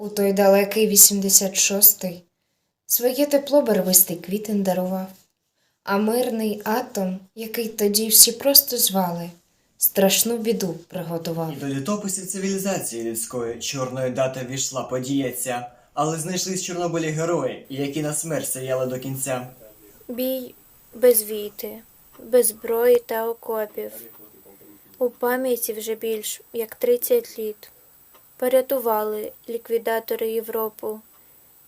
У той далекий 86-й своє тепло барвистий квітень дарував, а мирний атом, який тоді всі просто звали, страшну біду приготував. І до літописів цивілізації людської чорною дата війшла подія але знайшлись Чорнобилі герої, які на смерть стояли до кінця. Бій без війти, без зброї та окопів. У пам'яті вже більш як 30 літ. Порятували ліквідатори Європу.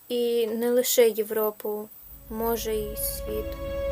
І не лише Європу, може і світ.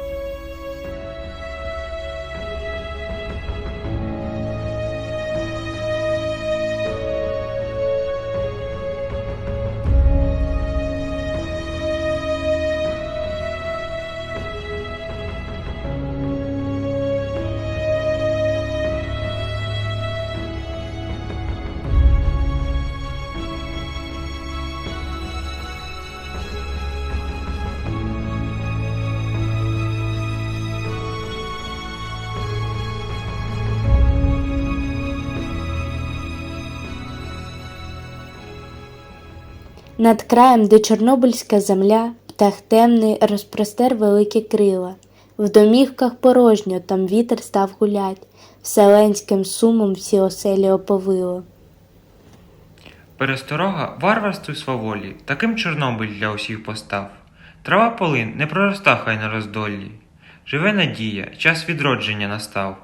Над краєм, де чорнобильська земля, птах темний розпростер великі крила. В домівках порожньо, там вітер став гулять, вселенським сумом всі оселі оповило. Пересторога варварству й сваволі, таким Чорнобиль для усіх постав. Трава полин не пророста хай на роздолі. Живе надія, час відродження настав.